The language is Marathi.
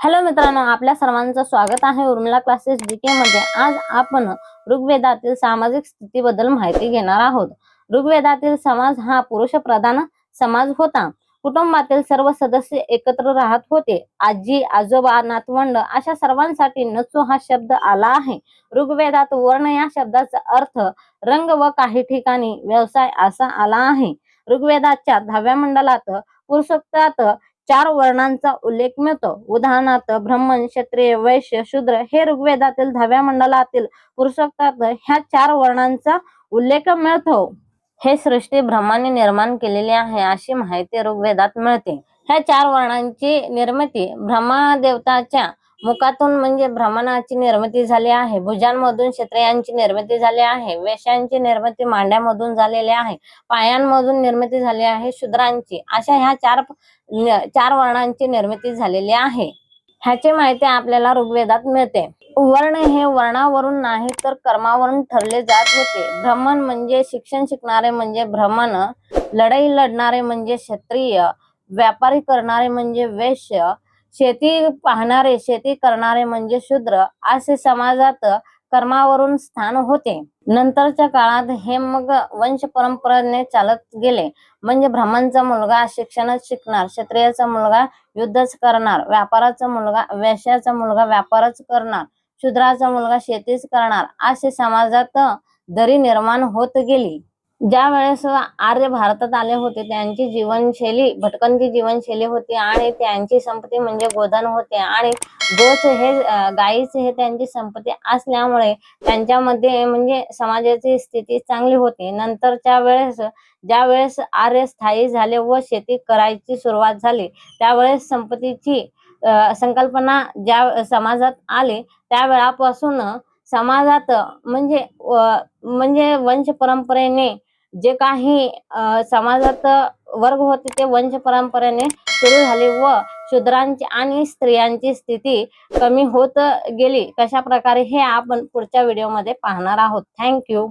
हॅलो मित्रांनो आपल्या सर्वांचं स्वागत आहे उर्मिला क्लासेस जीके मध्ये. आज आपण ऋग्वेदातील सामाजिक स्थितीबद्दल माहिती घेणार आहोत. ऋग्वेदातील समाज हा पुरुष प्रधान समाज होता. कुटुंबातील सर्व सदस्य एकत्र राहत होते. आजी आजोबा नातवंड अशा सर्वांसाठी नचू हा शब्द आला आहे. ऋग्वेदात वर्ण या शब्दाचा अर्थ रंग व काही ठिकाणी व्यवसाय असा आला आहे. ऋग्वेदाच्या दहाव्या मंडलात पुरुषोक्तात चार वर्णांचा उल्लेख मिळतो. उदाहरणार्थ ब्राह्मण क्षत्रिय वैश्य शूद्र हे ऋग्वेदातील दहाव्या मंडलातील पुरुषोक्तात ह्या चार वर्णांचा उल्लेख मिळतो. हे सृष्टी ब्रह्माने निर्माण केलेली आहे अशी माहिती ऋग्वेदात मिळते. ह्या चार वर्णांची निर्मिती ब्रह्मा देवताच्या मुखातून म्हणजे भ्रमणाची निर्मिती झाली आहे. भुजांमधून क्षत्रियांची निर्मिती झाली आहे. वेश्यांची निर्मिती मांड्यामधून झालेली आहे. पायांमधून निर्मिती झाली आहे. शूद्रांची अशा ह्या चार चार वर्णांची निर्मिती झालेली आहे. ह्याची माहिती आपल्याला ऋग्वेदात मिळते. वर्ण हे वर्णावरून नाही तर कर्मावरून ठरले जात होते. भ्रमण म्हणजे शिक्षण शिकणारे म्हणजे भ्रमण लढाई लढणारे म्हणजे क्षत्रिय व्यापारी करणारे म्हणजे वेश्य शेती पाहणारे शेती करणारे म्हणजे शूद्र असे समाजात कर्मावरून स्थान होते. नंतरच्या काळात हे मग वंश परंपरेने चालत गेले. म्हणजे ब्राह्मणचा मुलगा शिक्षणच शिकणार क्षत्रियाचा मुलगा युद्धच करणार व्यापाराचा मुलगा वैश्याचा मुलगा व्यापारच करणार शूद्राचा मुलगा शेतीच करणार असे समाजात दरी निर्माण होत गेली. ज्या वेळेस आर्य भारतात आले होते त्यांची जीवनशैली भटकंती जीवनशैली होती आणि त्यांची संपत्ती म्हणजे गोधन होते आणि गोच हे अं, गायीचे हे त्यांची संपत्ती असल्यामुळे त्यांच्यामध्ये म्हणजे समाजाची स्थिती चांगली होती. नंतरच्या वेळेस ज्या वेळेस आर्य स्थायी झाले व शेती करायची सुरुवात झाली त्यावेळेस संपत्तीची संकल्पना ज्या समाजात आली त्यावेळापासून समाजात म्हणजे म्हणजे वंश परंपरेने जे काही समाजात वर्ग होते ते वंश परंपरेने सुरू झाले व शूद्रांची आणि स्त्रियांची स्थिती कमी होत गेली. कशा प्रकारे हे आपण पुढच्या व्हिडिओमध्ये पाहणार आहोत. थँक्यू